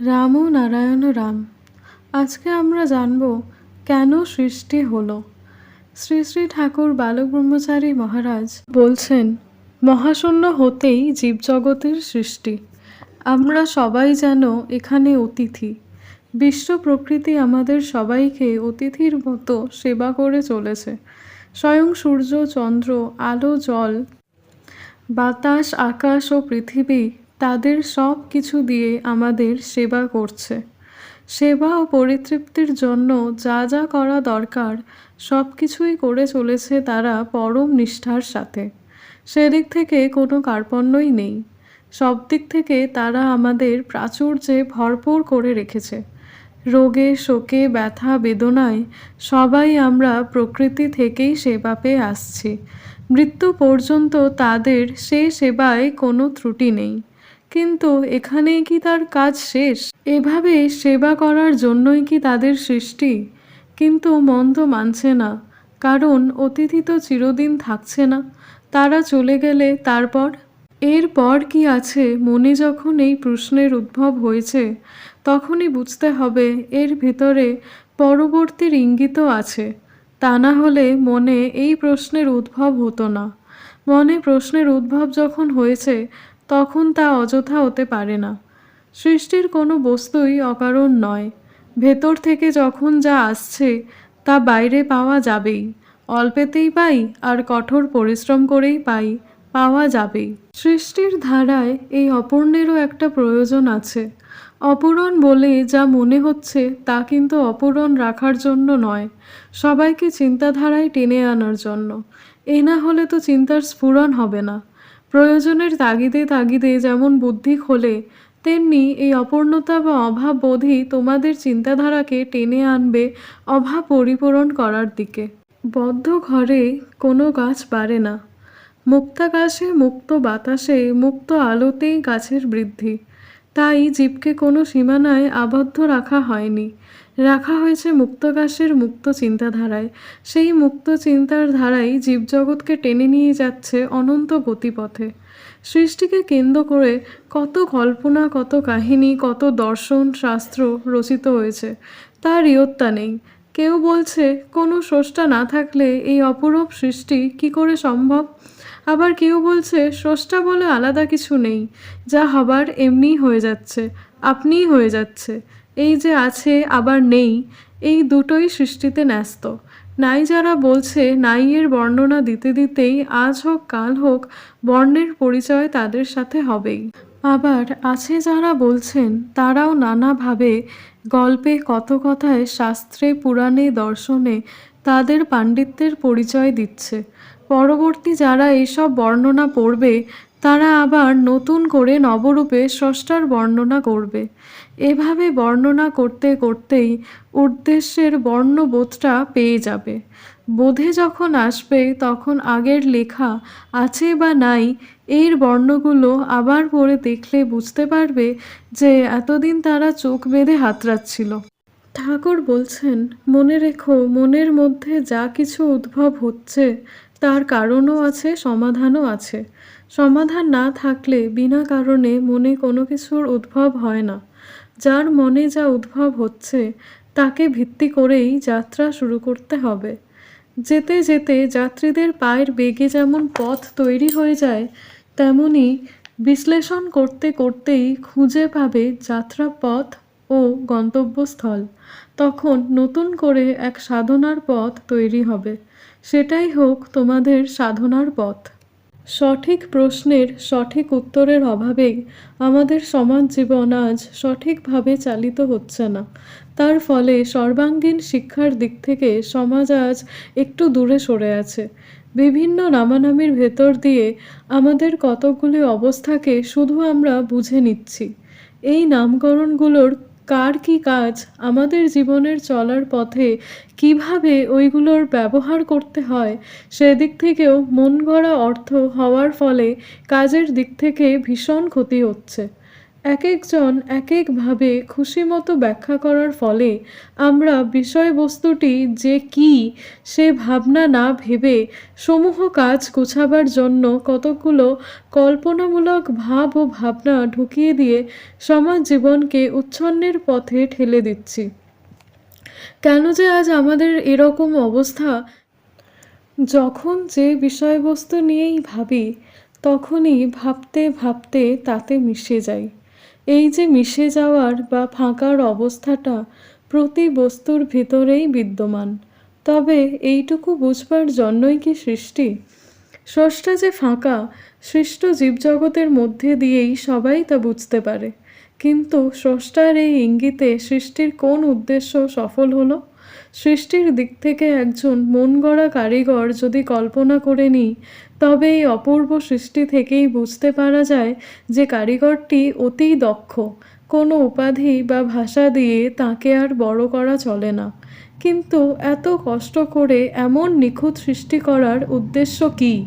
রাম ও নারায়ণ রাম। আজকে আমরা জানব কেন সৃষ্টি হলো। শ্রী শ্রী ঠাকুর বালক ব্রহ্মচারী মহারাজ বলছেন, মহাশূন্য হতেই জীবজগতের সৃষ্টি। আমরা সবাই যেন এখানে অতিথি। বিশ্ব প্রকৃতি আমাদের সবাইকে অতিথির মতো সেবা করে চলেছে। স্বয়ং সূর্য, চন্দ্র, আলো, জল, বাতাস, আকাশ ও পৃথিবী তাদের সব কিছু দিয়ে আমাদের সেবা করছে। সেবা ও পরিতৃপ্তির জন্য যা যা করা দরকার, সব কিছুই করে চলেছে তারা পরম নিষ্ঠার সাথে। সেদিক থেকে কোনো কার্পণ্যই নেই। সব দিক থেকে তারা আমাদের প্রাচুর্যে ভরপুর করে রেখেছে। রোগে, শোকে, ব্যথা, বেদনায় সবাই আমরা প্রকৃতি থেকেই সেবা পেয়ে আসছি। মৃত্যু পর্যন্ত তাদের সে সেবায় কোনো ত্রুটি নেই। কিন্তু এখানেই কি তার কাজ শেষ? এভাবে সেবা করার জন্যই কি তাদের সৃষ্টি? কিন্তু মন তো মানছে না, কারণ অতিথি তো চিরদিন থাকছে না। তারা চলে গেলে তারপর? এরপর কি আছে মনে যখন এই প্রশ্নের উদ্ভব হয়েছে, তখনই বুঝতে হবে এর ভিতরে পরবর্তীর ইঙ্গিতও আছে। তা না হলে মনে এই প্রশ্নের উদ্ভব হতো না। মনে প্রশ্নের উদ্ভব যখন হয়েছে তখন তা অযথা হতে পারে না। সৃষ্টির কোনো বস্তুই অকারণ নয়। ভেতর থেকে যখন যা আসছে, তা বাইরে পাওয়া যাবেই। অল্পেতেই পাই আর কঠোর পরিশ্রম করেই পাই, পাওয়া যাবেই। সৃষ্টির ধারায় এই অপূর্ণেরও একটা প্রয়োজন আছে। অপূরণ বলে যা মনে হচ্ছে, তা কিন্তু অপূরণ রাখার জন্য নয়। সবাইকে চিন্তাধারায় টেনে আনার জন্য। এ না হলে তো চিন্তার স্ফুরণ হবে না। প্রয়োজনের তাগিদে তাগিদে যেমন বুদ্ধি খোলে, তেমনি এই অপূর্ণতা বা অভাব বোধই তোমাদের চিন্তাধারাকে টেনে আনবে অভাব পরিপূরণ করার দিকে। বদ্ধ ঘরে কোনো গাছ বাড়ে না। মুক্তাকাশে মুক্ত বাতাসে মুক্ত আলোতেই গাছের বৃদ্ধি। তাই জীবকে কোনো সীমানায় আবদ্ধ রাখা হয়নি। রাখা হয়েছে মুক্তাকাশের মুক্ত চিন্তাধারায়। সেই মুক্ত চিন্তার ধারাই জীবজগৎকে টেনে নিয়ে যাচ্ছে অনন্ত গতিপথে। সৃষ্টিকে কেন্দ্র করে কত কল্পনা, কত কাহিনী, কত দর্শন, শাস্ত্র রচিত হয়েছে, তার ইয়ত্তা নেই। কেউ বলছে, কোনো স্রষ্টা না থাকলে এই অপরূপ সৃষ্টি কি করে সম্ভব? আবার কেউ বলছে, স্রষ্টা বলে আলাদা কিছু নেই, যা হবার এমনিই হয়ে যাচ্ছে, আপনিই হয়ে যাচ্ছে। এই যে আছে, আবার নেই, এই দুটোই সৃষ্টিতে ন্যস্ত। নাই যারা বলছে নাই এর বর্ণনা দিতে দিতেই আজ হোক, কাল হোক, বর্ণের পরিচয় তাদের সাথে হবেই। আবার আছে যারা বলছেন, তারাও নানাভাবে গল্পে কত কথায় শাস্ত্রে, পুরাণে, দর্শনে তাদের পাণ্ডিত্যের পরিচয় দিচ্ছে। পরবর্তী যারা এইসব বর্ণনা পড়বে তারা আবার নতুন করে নবরূপে স্রষ্টার বর্ণনা করবে। এভাবে বর্ণনা করতে করতেই উদ্দেশ্যের বর্ণবোধটা পেয়ে যাবে। বোধে যখন আসবে, তখন আগের লেখা আছে বা নাই এর বর্ণগুলো আবার পড়ে দেখলে বুঝতে পারবে যে এতদিন তারা চোখ বেঁধে হাতড়াচ্ছিল। ঠাকুর বলছেন, মনে রেখো, মনের মধ্যে যা কিছু উদ্ভব হচ্ছে তার কারণও আছে, সমাধানও আছে। সমাধান না থাকলে বিনা কারণে মনে কোনো কিছুর উদ্ভব হয় না। যার মনে যা উদ্ভব হচ্ছে, তাকে ভিত্তি করেই যাত্রা শুরু করতে হবে। যেতে যেতে যাত্রীদের পায়ের বেগে যেমন পথ তৈরি হয়ে যায়, তেমনি বিশ্লেষণ করতে করতেই খুঁজে পাবে যাত্রা পথ ও গন্তব্যস্থল। তখন নতুন করে এক সাধনার পথ তৈরি হবে। সেটাই হোক তোমাদের সাধনার পথ। সঠিক প্রশ্নের সঠিক উত্তরের অভাবেই আমাদের সমাজ জীবন আজ সঠিকভাবে চালিত হচ্ছে না। তার ফলে সর্বাঙ্গীন শিক্ষার দিক থেকে সমাজ আজ একটু দূরে সরে আছে। বিভিন্ন নামানামির ভেতর দিয়ে আমাদের কতকগুলি অবস্থাকে শুধু আমরা বুঝে নিচ্ছি। এই নামকরণগুলোর কার কি কাজ? আমাদের জীবনের চলার পথে কীভাবে ওইগুলোর ব্যবহার করতে হয়? সেদিক থেকেও মন গড়া অর্থ হওয়ার ফলে কাজের দিক থেকে ভীষণ ক্ষতি হচ্ছে। এক একজন এক একভাবে খুশি মতো ব্যাখ্যা করার ফলে আমরা বিষয়বস্তুটি যে কি, সে ভাবনা না ভেবে সমূহ কাজ গোছাবার জন্য কতকগুলো কল্পনামূলক ভাব ও ভাবনা ঢুকিয়ে দিয়ে সমাজ জীবনকে উচ্ছন্নের পথে ঠেলে দিচ্ছি। কেন যে আজ আমাদের এরকম অবস্থা? যখন যে বিষয়বস্তু নিয়েই ভাবি, তখনই ভাবতে ভাবতে তাতে মিশে যাই। এই যে মিশে যাওয়ার বা ফাঁকার অবস্থাটা প্রতি বস্তুর ভিতরেই বিদ্যমান। তবে এইটুকু বুঝবার জন্যই কি সৃষ্টি? স্রষ্টা যে ফাঁকা, সৃষ্ট জীবজগতের মধ্যে দিয়েই সবাই তা বুঝতে পারে। কিন্তু স্রষ্টার এই ইঙ্গিতে সৃষ্টির কোন উদ্দেশ্য সফল হলো? সৃষ্টির দিক থেকে একজন মন গড়া কারিগর যদি কল্পনা করে নিই তবে এই অপূর্ব সৃষ্টি থেকেই বুঝতে পারা যায় যে কারিগরটি অতি দক্ষ। কোনো উপাধি বা ভাষা দিয়ে তাকে আর বড় করা চলে না। কিন্তু এত কষ্ট করে এমন নিখুঁত সৃষ্টি করার উদ্দেশ্য কী?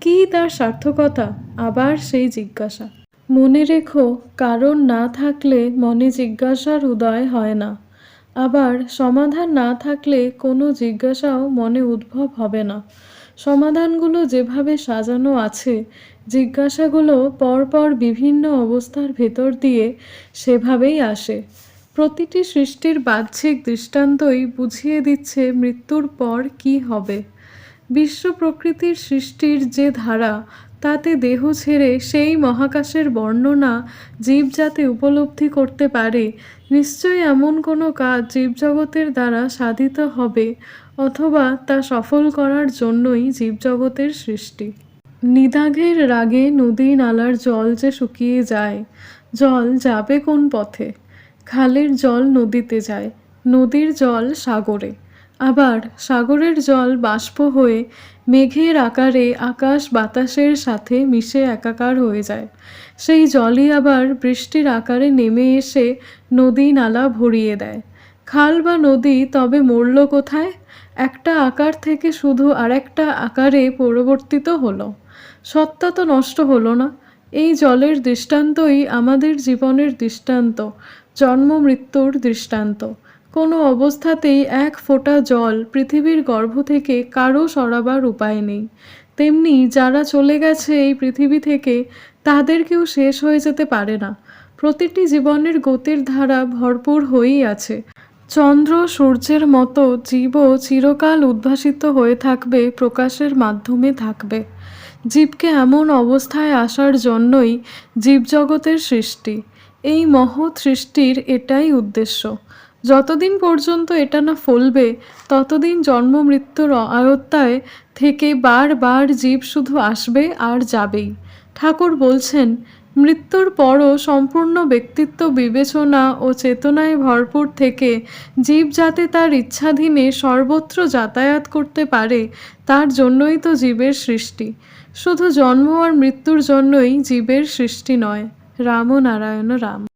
কী তার সার্থকতা? আবার সেই জিজ্ঞাসা। মনে রেখো, কারণ না থাকলে মনে জিজ্ঞাসার উদয় হয় না। আবার সমাধান না থাকলে কোনো জিজ্ঞাসাও মনে উদ্ভব হবে না। সমাধানগুলো যেভাবে সাজানো আছে, জিজ্ঞাসাগুলো পরপর বিভিন্ন অবস্থার ভেতর দিয়ে সেভাবেই আসে। প্রতিটি সৃষ্টির বাহ্যিক দৃষ্টান্তই বুঝিয়ে দিচ্ছে মৃত্যুর পর কি হবে। বিশ্ব প্রকৃতির সৃষ্টির যে ধারা, তাতে দেহ ছেড়ে সেই মহাকাশের বর্ণনা জীব যাতে উপলব্ধি করতে পারে। নিশ্চয়ই এমন কোনো কাজ জীবজগতের দ্বারা সাধিত হবে অথবা তা সফল করার জন্যই জীবজগতের সৃষ্টি। নিদাঘের রাগে নদী নালার জল যে শুকিয়ে যায়, জল যাবে কোন পথে? খালের জল নদীতে যায়, নদীর জল সাগরে। আবার সাগরের জল বাষ্প হয়ে মেঘের আকারে আকাশ বাতাসের সাথে মিশে একাকার হয়ে যায়। সেই জলই আবার বৃষ্টির আকারে নেমে এসে নদী নালা ভরিয়ে দেয়। খাল বা নদী, তবে মরল কোথায়? একটা আকার থেকে শুধু আরেকটা আকারে পরিবর্তিত হলো। সত্তা তো নষ্ট হলো না। এই জলের দৃষ্টান্তই আমাদের জীবনের দৃষ্টান্ত, জন্ম মৃত্যুর দৃষ্টান্ত। কোনো অবস্থাতেই এক ফোঁটা জল পৃথিবীর গর্ভ থেকে কারও সরাবার উপায় নেই। তেমনি যারা চলে গেছে এই পৃথিবী থেকে তাদের কেউ শেষ হয়ে যেতে পারে না। প্রতিটি জীবনের গতির ধারা ভরপুর হয়েই আছে। চন্দ্র সূর্যের মতো জীবও চিরকাল উদ্ভাসিত হয়ে থাকবে, প্রকাশের মাধ্যমে থাকবে। জীবকে এমন অবস্থায় আসার জন্যই জীবজগতের সৃষ্টি। এই মহৎ সৃষ্টির এটাই উদ্দেশ্য। যতদিন পর্যন্ত এটা না ফলবে, ততদিন জন্ম মৃত্যুর আয়ত্তায় থেকে বারবার জীব শুধু আসবে আর যাবেই। ঠাকুর বলছেন মৃত্যুর পরও সম্পূর্ণ ব্যক্তিত্ব বিবেচনা ও চেতনায় ভরপুর থেকে জীব যাতে তার ইচ্ছাধীনে সর্বত্র যাতায়াত করতে পারে, তার জন্যই তো জীবের সৃষ্টি। শুধু জন্ম আর মৃত্যুর জন্যই জীবের সৃষ্টি নয়। রাম রামনারায়ণ রাম।